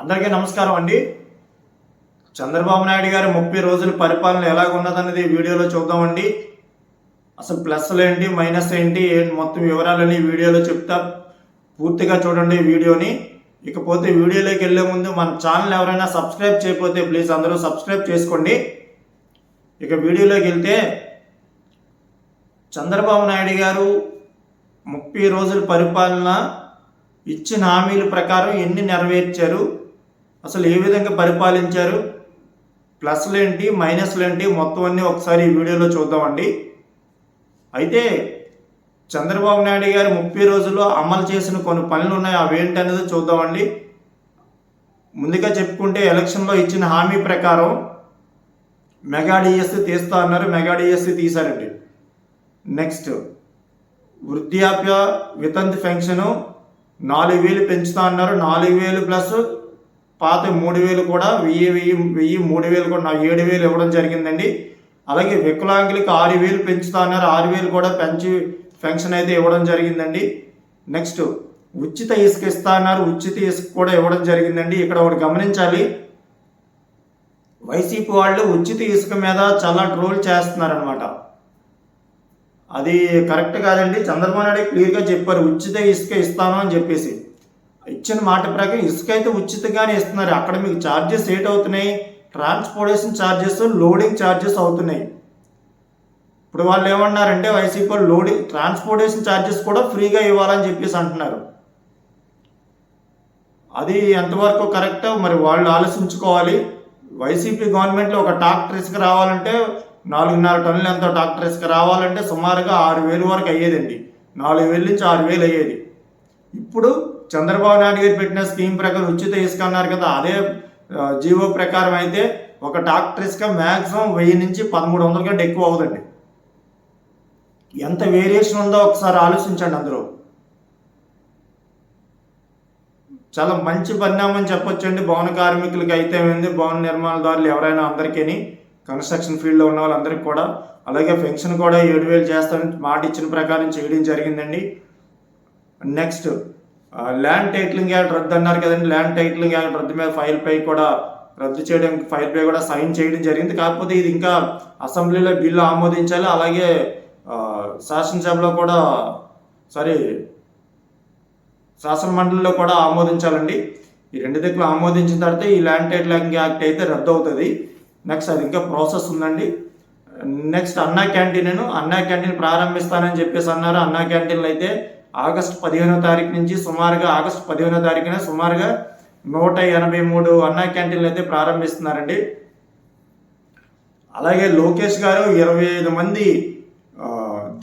అందరికీ నమస్కారం అండి. చంద్రబాబు నాయుడు గారి ముప్పై రోజుల పరిపాలన ఎలాగ ఉన్నదన్నది వీడియోలో చూద్దామండి. అసలు ప్లస్లు ఏంటి మైనస్ ఏంటి ఏంటి మొత్తం వివరాలని వీడియోలో చెప్తా. పూర్తిగా చూడండి వీడియోని. ఇకపోతే వీడియోలోకి వెళ్ళే ముందు మన ఛానల్ ఎవరైనా సబ్స్క్రైబ్ చేయకపోతే ప్లీజ్ అందరూ సబ్స్క్రైబ్ చేసుకోండి. ఇక వీడియోలోకి వెళ్తే చంద్రబాబు నాయుడు గారు ముప్పై రోజుల పరిపాలన ఇచ్చిన హామీల ప్రకారం ఎన్ని నెరవేర్చారు? అసలు ఏ విధంగా పరిపాలించారు? ప్లస్లు ఏంటి? మైనస్లు ఏంటి? మొత్తం అన్నీ ఒకసారి ఈ వీడియోలో చూద్దామండి. అయితే చంద్రబాబు నాయుడు గారు ముప్పై రోజుల్లో అమలు చేసిన కొన్ని పనులు ఉన్నాయి. అవి అనేది చూద్దామండి. ముందుగా చెప్పుకుంటే ఎలక్షన్లో ఇచ్చిన హామీ ప్రకారం మెగా డిఎస్సి తీస్తా అన్నారు. Mega DSC తీశారండి. నెక్స్ట్ వృద్ధాప్య వితంత్ పెన్షను నాలుగు వేలు పెంచుతా అన్నారు. నాలుగు వేలు ప్లస్ పాత మూడు వేలు కూడా వెయ్యి వెయ్యి వెయ్యి మూడు వేలు కూడా నాకు ఏడు వేలు ఇవ్వడం జరిగిందండి. అలాగే వికలాంగులకి ఆరు వేలు పెంచుతా అన్నారు. ఆరు వేలు కూడా పెంచి పెన్షన్ అయితే ఇవ్వడం జరిగిందండి. నెక్స్ట్ ఉచిత ఇసుక ఇస్తా అన్నారు. ఉచిత ఇసుక కూడా ఇవ్వడం జరిగిందండి. ఇక్కడ ఒకటి గమనించాలి. వైసీపీ వాళ్ళు ఉచిత ఇసుక మీద చాలా ట్రోల్ చేస్తున్నారనమాట అది కరెక్ట్ కాదండి. చంద్రబాబు నాయుడు క్లియర్గా చెప్పారు. ఉచిత ఇసుక ఇస్తాను అని చెప్పేసి. ఇచ్చిన మాట ప్రకారం ఇసుక అయితే ఉచితంగానే ఇస్తున్నారు. అక్కడ మీకు ఛార్జెస్ ఏటవుతున్నాయి ట్రాన్స్పోర్టేషన్ ఛార్జెస్ లోడింగ్ ఛార్జెస్ అవుతున్నాయి. ఇప్పుడు వాళ్ళు ఏమన్నారంటే వైసీపీ వాళ్ళు లోడింగ్ ట్రాన్స్పోర్టేషన్ ఛార్జెస్ కూడా ఫ్రీగా ఇవ్వాలని చెప్పేసి అంటున్నారు. అది ఎంతవరకు కరెక్ట్ మరి వాళ్ళు ఆలోచించుకోవాలి. వైసీపీ గవర్నమెంట్లో ఒక ట్రాక్టర్ ఇసుక రావాలంటే నాలుగున్నర టన్నులు ఎంతో ట్రాక్టర్ ఇసుక రావాలంటే సుమారుగా ఆరు వేలు వరకు అయ్యేదండి. నాలుగు వేల నుంచి ఆరు వేలు అయ్యేది. ఇప్పుడు చంద్రబాబు నాయుడు గారు పెట్టిన స్కీమ్ ప్రకారం ఉచిత ఇసుక అన్నారు కదా అదే జీవో ప్రకారం అయితే ఒక డాక్టర్ ఇసుక మ్యాక్సిమం వెయ్యి నుంచి పదమూడు వందల కంటే ఎక్కువ అవుతుంది ఎంత వేరియేషన్ ఉందో ఒకసారి ఆలోచించండి అందరూ. చాలా మంచి పరిణామం చెప్పొచ్చండి. భవన కార్మికులకి అయితే ఏంది భవన నిర్మాణదారులు ఎవరైనా అందరికీ కన్స్ట్రక్షన్ ఫీల్డ్లో ఉన్న వాళ్ళందరికీ కూడా అలాగే పెన్షన్ కూడా ఏడు వేలు చేస్తామని మాట ఇచ్చిన ప్రకారం చేయడం జరిగిందండి. నెక్స్ట్ ల్యాండ్ టైటిలింగ్ యాక్ట్ రద్దు అన్నారు కదండి. ల్యాండ్ టైటిలింగ్ యాక్ట్ రద్దు మీద ఫైల్ పై కూడా రద్దు చేయడం ఫైల్ పై కూడా సైన్ చేయడం జరిగింది. కాకపోతే ఇది ఇంకా అసెంబ్లీలో బిల్లు ఆమోదించాలి. అలాగే శాసనసభలో కూడా సారీ శాసన మండలిలో కూడా ఆమోదించాలండి. ఈ రెండు దిక్కులు ఆమోదించిన తర్వాత ఈ ల్యాండ్ టైటిలింగ్ యాక్ట్ అయితే రద్దు అవుతుంది. నెక్స్ట్ అది ఇంకా ప్రాసెస్ ఉందండి. నెక్స్ట్ అన్నా క్యాంటీన్ అన్నా క్యాంటీన్ ప్రారంభిస్తానని చెప్పేసి అన్నారు. అన్నా క్యాంటీన్లు అయితే ఆగస్టు పదిహేనో తారీఖు నుంచి సుమారుగా ఆగస్టు పదిహేనో తారీఖున సుమారుగా నూట ఎనభై మూడు అన్నా క్యాంటీన్లు అయితే ప్రారంభిస్తున్నారండి. అలాగే లోకేష్ గారు ఇరవై ఐదు మంది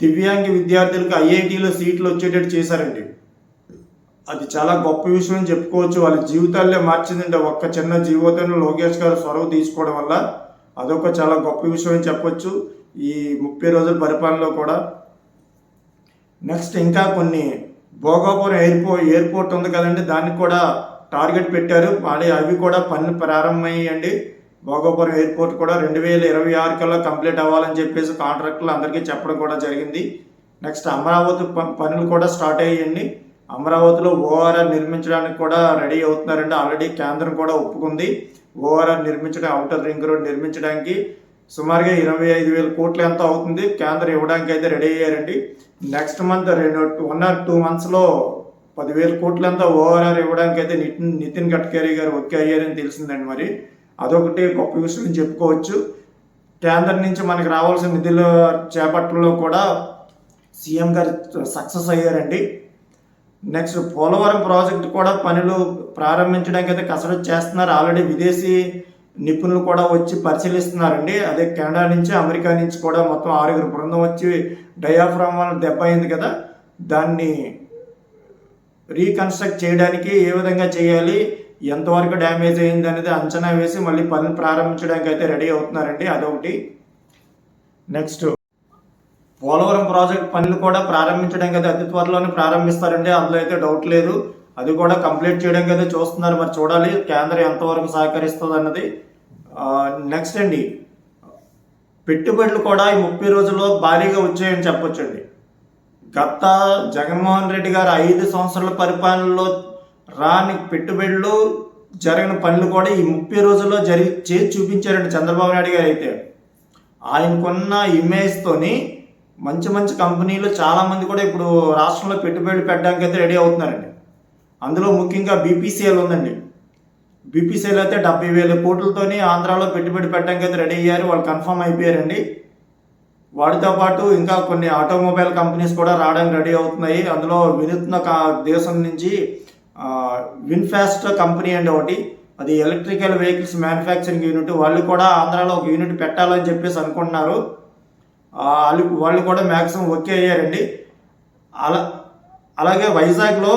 దివ్యాంగ దివ్యాంగి విద్యార్థులకు ఐఐటీలో సీట్లు వచ్చేటట్టు చేశారండి. అది చాలా గొప్ప విషయం అని చెప్పుకోవచ్చు. వాళ్ళ జీవితాల్లో మార్చిందంటే ఒక్క చిన్న జీవితంలో లోకేష్ గారు చొరవ తీసుకోవడం వల్ల అదొక చాలా గొప్ప విషయం అని చెప్పొచ్చు. ఈ ముప్పై రోజుల పరిపాలనలో కూడా నెక్స్ట్ ఇంకా కొన్ని భోగాపురం ఎయిర్పోర్ట్ ఎయిర్పోర్ట్ ఉంది కదండి దానికి కూడా టార్గెట్ పెట్టారు. మళ్ళీ అవి కూడా పనులు ప్రారంభమయ్యండి. భోగాపురం ఎయిర్పోర్ట్ కూడా రెండు వేల ఇరవై ఆరు కల్లా కంప్లీట్ అవ్వాలని చెప్పేసి కాంట్రాక్టులు అందరికీ చెప్పడం కూడా జరిగింది. నెక్స్ట్ అమరావతి ప- పనులు కూడా స్టార్ట్ అయ్యాయండి అమరావతిలో ఓఆర్ఆర్ నిర్మించడానికి కూడా రెడీ అవుతున్నారండి. ఆల్రెడీ కేంద్రం కూడా ఒప్పుకుంది. ఓఆర్ఆర్ నిర్మించడం అవుటర్ రింగ్ రోడ్ నిర్మించడానికి సుమారుగా ఇరవై ఐదు వేల కోట్లు ఎంత అవుతుంది? కేంద్రం ఇవ్వడానికి అయితే రెడీ అయ్యారండి. నెక్స్ట్ మంత్ రెండు వన్ ఆర్ టూ మంత్స్లో పదివేల ఎంత ఓఆర్ఆర్ ఇవ్వడానికి అయితే నితిన్ నితిన్ గడ్కరీ గారు ఓకే అయ్యారని తెలిసిందండి మరి. అదొకటి గొప్ప విషయం చెప్పుకోవచ్చు. కేంద్రం నుంచి మనకు రావాల్సిన నిధులు చేపట్టడంలో కూడా సీఎం గారు సక్సెస్ అయ్యారండి. నెక్స్ట్ పోలవరం ప్రాజెక్ట్ కూడా పనులు ప్రారంభించడానికి అయితే కసరత్తు చేస్తున్నారు. ఆల్రెడీ విదేశీ నిపుణులు కూడా వచ్చి పరిశీలిస్తున్నారండి. అదే కెనడా నుంచి అమెరికా నుంచి కూడా మొత్తం ఆరుగురు బృందం వచ్చి డయాఫ్రామ్ వల్ల దెబ్బ అయింది కదా. దాన్ని రీకన్స్ట్రక్ట్ చేయడానికి ఏ విధంగా చేయాలి ఎంతవరకు డ్యామేజ్ అయింది అనేది అంచనా వేసి మళ్ళీ పనులు ప్రారంభించడానికి అయితే రెడీ అవుతున్నారండి. అదొకటి. నెక్స్ట్. పోలవరం ప్రాజెక్ట్ పనులు కూడా ప్రారంభించడానికి అయితే అతి త్వరలోనే ప్రారంభిస్తారండి. అందులో అయితే డౌట్ లేదు. అది కూడా కంప్లీట్ చేయడానికి అయితే చూస్తున్నారు. మరి చూడాలి కేంద్రం ఎంతవరకు సహకరిస్తుంది అన్నది నెక్స్ట్ అండి. పెట్టుబడులు కూడా ఈ ముప్పై రోజుల్లో భారీగా వచ్చాయని చెప్పొచ్చండి. గత జగన్మోహన్ రెడ్డి గారు ఐదు సంవత్సరాల పరిపాలనలో రాని పెట్టుబడులు జరిగిన పనులు కూడా ఈ ముప్పై రోజుల్లో జరిగి చేసి చూపించారండి చంద్రబాబు నాయుడు గారు అయితే. ఆయనకున్న ఇమేజ్తోని మంచి మంచి కంపెనీలు చాలామంది కూడా ఇప్పుడు రాష్ట్రంలో పెట్టుబడులు పెట్టడానికి అయితే రెడీ అవుతున్నారండి. అందులో ముఖ్యంగా బీపీసీఎల్ ఉందండి. బీపీసీఎల్ అయితే డెబ్బై వేల కోట్లతోని ఆంధ్రాలో పెట్టుబడి పెట్టడానికి అయితే రెడీ అయ్యారు. వాళ్ళు కన్ఫర్మ్ అయిపోయారండి. వాటితో పాటు ఇంకా కొన్ని ఆటోమొబైల్ కంపెనీస్ కూడా రావడానికి రెడీ అవుతున్నాయి. అందులో వినూత్న దేశం నుంచి విన్ఫాస్ట్ కంపెనీ అండి ఒకటి. అది ఎలక్ట్రికల్ వెహికల్స్ మ్యానుఫ్యాక్చరింగ్ యూనిట్. వాళ్ళు కూడా ఆంధ్రాలో ఒక యూనిట్ పెట్టాలని చెప్పేసి అనుకుంటున్నారు. వాళ్ళు వాళ్ళు కూడా మ్యాక్సిమం ఓకే అయ్యారండి. అలా అలాగే వైజాగ్లో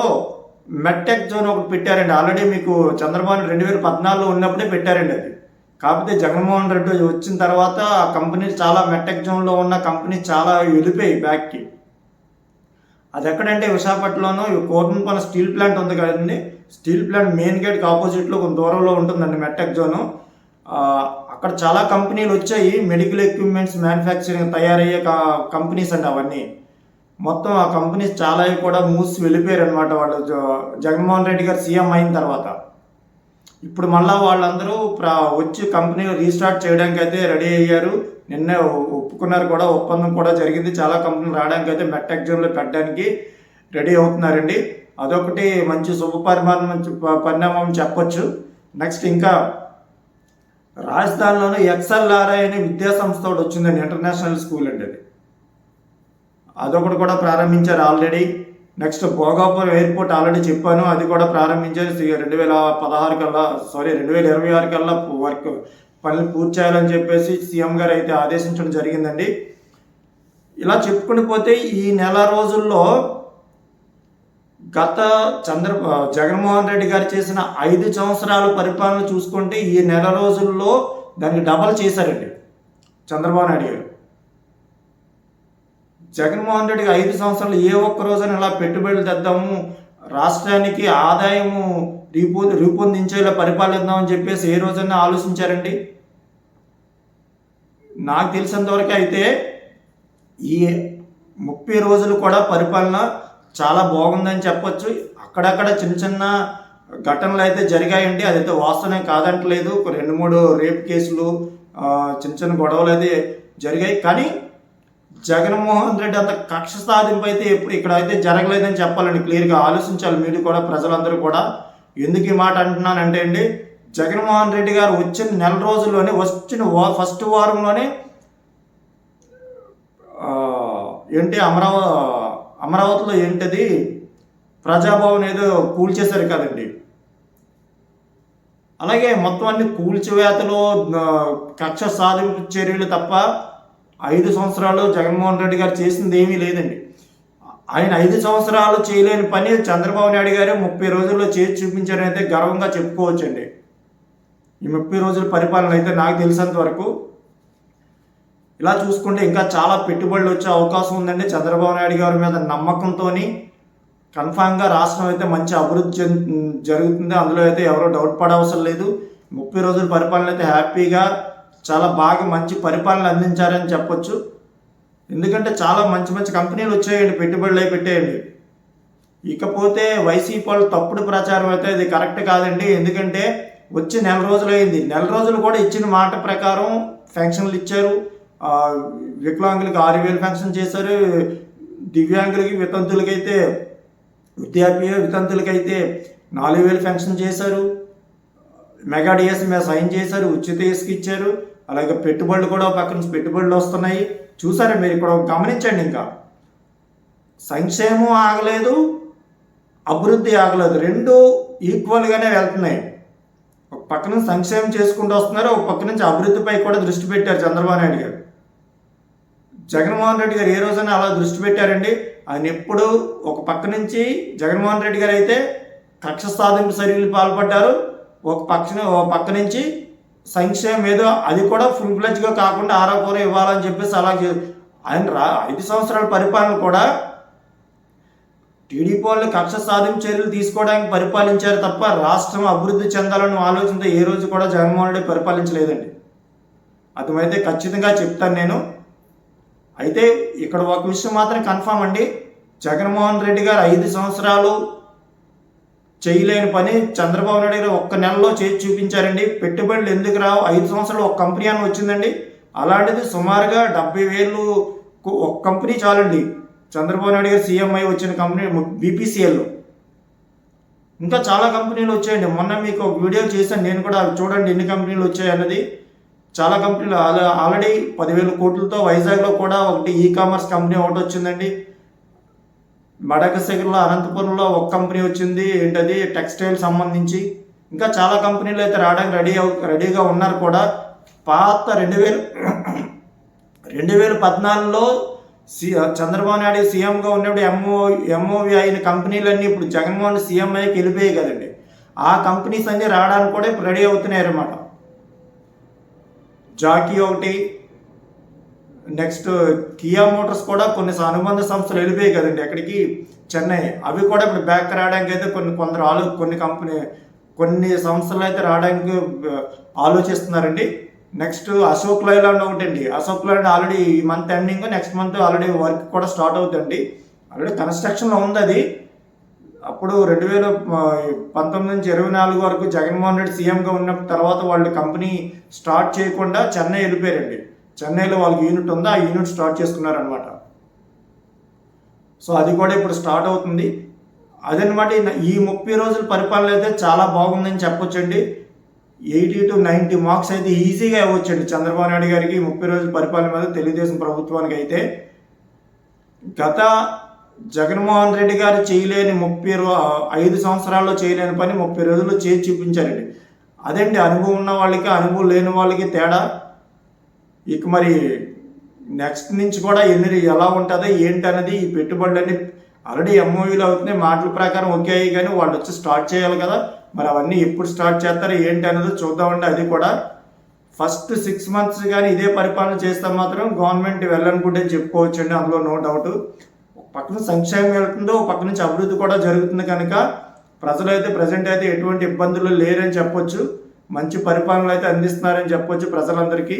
మెట్టెక్ జోన్ ఒకటి పెట్టారండి. ఆల్రెడీ మీకు చంద్రబాబు రెండు వేల పద్నాలుగులో ఉన్నప్పుడే పెట్టారండి అది. కాకపోతే జగన్మోహన్ రెడ్డి వచ్చిన తర్వాత ఆ కంపెనీ చాలా మెట్టెక్ జోన్లో ఉన్న కంపెనీ చాలా వెళ్ళిపోయాయి బ్యాక్కి. అది ఎక్కడంటే విశాఖపట్నంలోనూ కోటన్పల్లి స్టీల్ ప్లాంట్ ఉంది కదండి. స్టీల్ ప్లాంట్ మెయిన్ గేట్కి ఆపోజిట్లో కొంత దూరంలో ఉంటుందండి మెట్టెక్ జోను. అక్కడ చాలా కంపెనీలు వచ్చాయి. మెడికల్ ఎక్విప్మెంట్స్ మ్యానుఫ్యాక్చరింగ్ తయారయ్యే కంపెనీస్ అండి అవన్నీ. మొత్తం ఆ కంపెనీస్ చాలా కూడా మూసి వెళ్ళిపోయారు అనమాట వాళ్ళు జగన్మోహన్ రెడ్డి గారు సీఎం అయిన తర్వాత. ఇప్పుడు మళ్ళా వాళ్ళందరూ వచ్చి కంపెనీలు రీస్టార్ట్ చేయడానికి అయితే రెడీ అయ్యారు. నిన్నే ఒప్పుకున్నారు కూడా ఒప్పందం కూడా జరిగింది. చాలా కంపెనీలు రావడానికి అయితే మెట్ జోన్లో పెట్టడానికి రెడీ అవుతున్నారండి. అదొకటి మంచి శుభ పరిమాణం ప- పరిణామం చెప్పొచ్చు. నెక్స్ట్ ఇంకా రాజధానిలోనే ఎక్స్ఎల్ఆర్ఐ అనే విద్యా సంస్థ ఒకటి వచ్చిందండి ఇంటర్నేషనల్ స్కూల్ అండి అది. అదొకటి కూడా ప్రారంభించారు already. Next Bhogapuram airport already చెప్పాను అది కూడా ప్రారంభించారు. రెండు వేల పదహారు కల్లా సారీ రెండు వేల ఇరవై ఆరు కల్లా వర్క్ పనులు పూర్తి చేయాలని చెప్పేసి సీఎం గారు అయితే ఆదేశించడం జరిగిందండి. ఇలా చెప్పుకుని పోతే ఈ నెల రోజుల్లో గత చంద్ర జగన్మోహన్ రెడ్డి గారు చేసిన ఐదు సంవత్సరాల పరిపాలన చూసుకుంటే ఈ నెల రోజుల్లో దానికి డబల్ చేశారండి చంద్రబాబు నాయుడు గారు. జగన్మోహన్ రెడ్డికి ఐదు సంవత్సరాలు ఏ ఒక్క రోజున ఇలా పెట్టుబడులు తెద్దాము రాష్ట్రానికి ఆదాయము రూపొ రూపొందించేలా పరిపాలిద్దామని చెప్పేసి ఏ రోజైనా ఆలోచించారండి? నాకు తెలిసినంత వరకు అయితే ఈ ముప్పై రోజులు కూడా పరిపాలన చాలా బాగుందని చెప్పొచ్చు. అక్కడక్కడ చిన్న చిన్న ఘటనలు అయితే జరిగాయండి. అదైతే వాస్తవమే కాదంటలేదు. ఒక రెండు మూడు రేప్ కేసులు చిన్న చిన్న గొడవలు అయితే జరిగాయి. కానీ జగన్మోహన్ రెడ్డి అంత కక్ష సాధింపు అయితే ఎప్పుడు ఇక్కడ అయితే జరగలేదని చెప్పాలండి క్లియర్గా ఆలోచించాలి మీరు కూడా ప్రజలందరూ కూడా. ఎందుకు ఈ మాట అంటున్నానంటే అండి జగన్మోహన్ రెడ్డి గారు వచ్చిన నెల రోజుల్లోనే వచ్చిన ఫస్ట్ వారంలోనే ఏంటి అమరావ అమరావతిలో ఏంటది ప్రజాభవన్ ఏదో కూల్చేశారు కదండి. అలాగే మొత్తం అన్ని కూల్చివేతలు కక్ష సాధింపు చర్యలు తప్ప ఐదు సంవత్సరాలు జగన్మోహన్ రెడ్డి గారు చేసింది ఏమీ లేదండి. ఆయన ఐదు సంవత్సరాలు చేయలేని పని చంద్రబాబు నాయుడు గారు ముప్పై రోజుల్లో చేసి చూపించారని అయితే గర్వంగా చెప్పుకోవచ్చండి. ఈ ముప్పై రోజుల పరిపాలన అయితే నాకు తెలిసినంత వరకు ఇలా చూసుకుంటే ఇంకా చాలా పెట్టుబడులు వచ్చే అవకాశం ఉందండి. చంద్రబాబు నాయుడు గారి మీద నమ్మకంతో కన్ఫామ్గా రాష్ట్రం అయితే మంచి అభివృద్ధి చెంద- జరుగుతుంది. అందులో అయితే ఎవరో డౌట్ పడే అవసరం లేదు. ముప్పై రోజుల పరిపాలన అయితే హ్యాపీగా చాలా బాగా మంచి పరిపాలన అందించారని చెప్పొచ్చు. ఎందుకంటే చాలా మంచి మంచి కంపెనీలు వచ్చాయండి పెట్టుబడులు అయి పెట్టేయండి. ఇకపోతే వైసీపీ వాళ్ళు తప్పుడు ప్రచారం అయితే ఇది కరెక్ట్ కాదండి. ఎందుకంటే వచ్చి నెల రోజులు అయింది. నెల రోజులు కూడా ఇచ్చిన మాట ప్రకారం ఫెన్షన్లు ఇచ్చారు. వికలాంగులకి ఆరు వేలు ఫెన్షన్ చేశారు. దివ్యాంగులకి వితంతులకైతే వృద్ధాప్య వితంతులకైతే నాలుగు వేలు ఫెన్షన్ చేశారు. మెగా డిఎస్ మీద సైన్ చేశారు. ఉచిత ఇసుక ఇచ్చారు. అలాగే పెట్టుబడులు కూడా ఒక పక్క నుంచి పెట్టుబడులు వస్తున్నాయి. చూసారా మీరు ఇక్కడ గమనించండి ఇంకా. సంక్షేమం ఆగలేదు అభివృద్ధి ఆగలేదు. రెండు ఈక్వల్గానే వెళ్తున్నాయి. ఒక పక్క నుంచి సంక్షేమం చేసుకుంటూ వస్తున్నారు ఒక పక్క నుంచి అభివృద్ధిపై కూడా దృష్టి పెట్టారు చంద్రబాబు నాయుడు గారు. జగన్మోహన్ రెడ్డి గారు ఏ రోజైనా అలా దృష్టి పెట్టారండి. ఆయన ఎప్పుడు ఒక పక్క నుంచి జగన్మోహన్ రెడ్డి గారు అయితే కక్ష సాధింపు చర్యలు పాల్పడ్డారు. ఒక పక్ష ఒక పక్క నుంచి సంక్షేమం ఏదో అది కూడా ఫుల్ ఫ్లెజ్గా కాకుండా ఆరోగ్యం ఇవ్వాలని చెప్పేసి అలా చే- ఆయన రా ఐదు సంవత్సరాల పరిపాలన కూడా టీడీపీ వాళ్ళు కక్ష సాధింపు చర్యలు తీసుకోవడానికి పరిపాలించారు తప్ప రాష్ట్రం అభివృద్ధి చెందాలని ఆలోచనతో ఏ రోజు కూడా జగన్మోహన్ రెడ్డి పరిపాలించలేదండి. అతమైతే ఖచ్చితంగా చెప్తాను నేను. అయితే ఇక్కడ ఒక విషయం మాత్రం కన్ఫామ్ అండి. జగన్మోహన్ రెడ్డి గారు ఐదు సంవత్సరాలు చేయలేని పని చంద్రబాబు నాయుడు గారు ఒక్క నెలలో చేసి చూపించారండి. పెట్టుబడులు ఎందుకు రావు? ఐదు సంవత్సరాలు ఒక కంపెనీ అని వచ్చిందండి. అలాంటిది సుమారుగా డెబ్బై వేలు కు- ఒక కంపెనీ చాలండి. చంద్రబాబు నాయుడు గారు సీఎంఐ వచ్చిన కంపెనీ బీపీసీఎల్. ఇంకా చాలా కంపెనీలు వచ్చాయండి. మొన్న మీకు ఒక వీడియో చేశాను. నేను కూడా చూడండి ఎన్ని కంపెనీలు వచ్చాయి అన్నది. చాలా కంపెనీలు ఆల- ఆల్రెడీ పదివేల కోట్లతో వైజాగ్లో కూడా ఒకటి ఈ కామర్స్ కంపెనీ ఒకటి వచ్చిందండి. మడకశగిరిలో అనంతపురంలో ఒక కంపెనీ వచ్చింది. ఏంటది? టెక్స్టైల్ సంబంధించి. ఇంకా చాలా కంపెనీలు అయితే రావడానికి రెడీ రెడీగా ఉన్నారు కూడా. పాత రెండు వేలు రెండు వేల పద్నాలుగులో సి చంద్రబాబు నాయుడు సీఎంగా ఉన్నప్పుడు ఎంఓ ఎంఓవి అయిన కంపెనీలన్నీ ఇప్పుడు జగన్మోహన్ సీఎం అయ్యి వెళ్ళిపోయాయి కదండి. ఆ కంపెనీస్ అన్నీ రావడానికి కూడా ఇప్పుడు రెడీ అవుతున్నాయి అన్నమాట జాకీ ఒకటి నెక్స్ట్ కియా మోటార్స్ కూడా కొన్ని అనుబంధ సంస్థలు వెళ్ళిపోయాయి కదండి ఎక్కడికి? చెన్నై. అవి కూడా ఇప్పుడు బ్యాక్ రావడానికి అయితే కొన్ని కొందరు ఆలో కొన్ని కంపెనీ కొన్ని సంస్థలు అయితే రావడానికి ఆలోచిస్తున్నారండి. నెక్స్ట్ అశోక్ లైలాండ్ ఒకటి అండి అశోక్ లైలాండ్ ఆల్రెడీ ఈ month ending next month already work కూడా స్టార్ట్ అవుతుంది ఆల్రెడీ కన్స్ట్రక్షన్లో ఉంది అది. అప్పుడు రెండు వేల పంతొమ్మిది నుంచి ఇరవై నాలుగు వరకు జగన్మోహన్ రెడ్డి సీఎంగా ఉన్న తర్వాత వాళ్ళు కంపెనీ స్టార్ట్ చేయకుండా చెన్నై వెళ్ళిపోయారండి. చెన్నైలో వాళ్ళకి యూనిట్ ఉంది? ఆ యూనిట్ స్టార్ట్ చేసుకున్నారనమాట సో అది కూడా ఇప్పుడు స్టార్ట్ అవుతుంది. అదనమాట ఈ- ముప్పై రోజుల పరిపాలన అయితే చాలా బాగుందని చెప్పొచ్చండి. ఎయిటీ టు నైంటీ మార్క్స్ అయితే ఈజీగా ఇవ్వచ్చండి చంద్రబాబు నాయుడు గారికి ముప్పై రోజుల పరిపాలన మీద తెలుగుదేశం ప్రభుత్వానికి అయితే. గత జగన్మోహన్ రెడ్డి గారు చేయలేని ముప్పై రో ఐదు సంవత్సరాల్లో చేయలేని పని ముప్పై రోజుల్లో చేసి చూపించారండి. అదండి అనుభవం ఉన్న వాళ్ళకి అనుభవం లేని వాళ్ళకి తేడా. ఇక మరి నెక్స్ట్ నుంచి కూడా ఎన్ని ఎలా ఉంటుందో ఏంటి అనేది ఈ పెట్టుబడులన్నీ ఆల్రెడీ ఎంఓయూలు అవుతున్నాయి. మాటల ప్రకారం ఓకే అయ్యి కానీ వాళ్ళు వచ్చి స్టార్ట్ చేయాలి కదా. మరి అవన్నీ ఎప్పుడు స్టార్ట్ చేస్తారో ఏంటి అనేది చూద్దామండి. అది కూడా ఫస్ట్ సిక్స్ మంత్స్ కానీ ఇదే పరిపాలన చేస్తే మాత్రం గవర్నమెంట్ వెళ్ళనుకుంటే చెప్పుకోవచ్చండి. అందులో నో డౌట్ ఒక పక్కన సంక్షేమం వెళ్తుందో ఒక పక్క నుంచి అభివృద్ధి కూడా జరుగుతుంది కనుక ప్రజలైతే ప్రజెంట్ అయితే ఎటువంటి ఇబ్బందులు లేరని చెప్పొచ్చు. మంచి పరిపాలన అయితే అందిస్తున్నారని చెప్పొచ్చు ప్రజలందరికీ.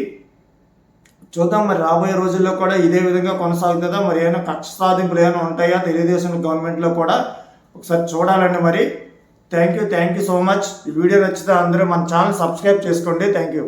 చూద్దాం మరి రాబోయే రోజుల్లో కూడా ఇదే విధంగా కొనసాగుతుందా? మరి ఏమైనా కక్ష సాధింపులు ఏమైనా ఉంటాయా? తెలుగుదేశం గవర్నమెంట్లో కూడా? ఒకసారి చూడాలండి మరి. Thank you thank you so much. ఈ వీడియో నచ్చితే అందరూ మన ఛానల్ సబ్స్క్రైబ్ చేసుకోండి. Thank you.